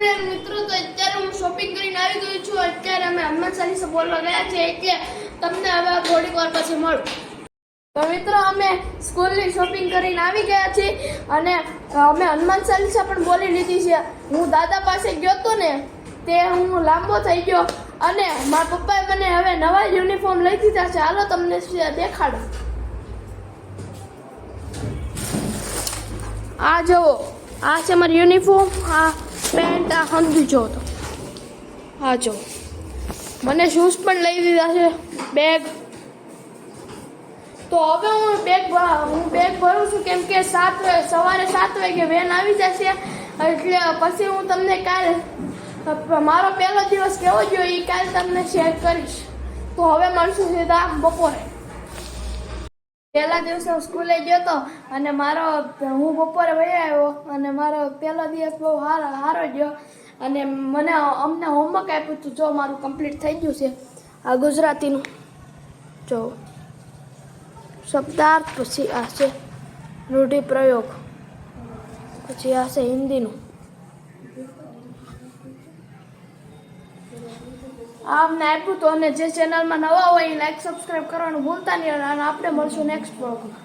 મિત્રો તો અત્યારે હું શોપિંગ કરીને આવી ગઈ છું. અત્યારે અમે હનુમાન ચાલીસા બોલવા ગયા છે. એટલે તમને હવે થોડીક વાર પછી મળું. તો મિત્રો, અમે સ્કૂલની શોપિંગ કરીને આવી ગયા છીએ અને અમે હનુમાન ચાલીસા પણ બોલી લીધી છે. હું દાદા પાસે ગયો હતો ને, તે હું લાંબો થઈ ગયો અને મારા પપ્પાએ મને હવે નવા યુનિફોર્મ લઈ દીધા છે. હાલો તમને દેખાડું. આ જુઓ, આ છે મારી યુનિફોર્મ આ પેન્ટ આ સમજી તો. હા જો. મને શૂઝ પણ લઈ દીધા છે બેગ તો હવે હું બેગ હું બેગ ભરું છું, કેમ કે સાત સવારે સાત વાગે વેન આવી જશે, એટલે પછી હું તમને કાલે મારો પહેલો દિવસ કેવો જોઈએ એ કાલે તમને શેર કરીશ. તો હવે મળશું સીધા બપોરે. પહેલા દિવસે હું સ્કૂલે ગયો હતો અને મારો, હું બપોરે વહી આવ્યો અને મારો પહેલો દિવસ બહુ સારો સારો ગયો. અને મને અમને હોમવર્ક આપ્યું હતું, જો મારું કમ્પ્લીટ થઈ ગયું છે. આ ગુજરાતીનું. જો. શબ્દાર્થ પછી આ છે. રૂઢિપ્રયોગ. પછી આ છે હિન્દીનું. અમને આપ્યું હતું અને જે ચેનલમાં નવા હોય એ લાઈક સબસ્ક્રાઈબ કરવાનું ભૂલતા નહીં અને આપણે મળશું નેક્સ્ટ બ્લોગમાં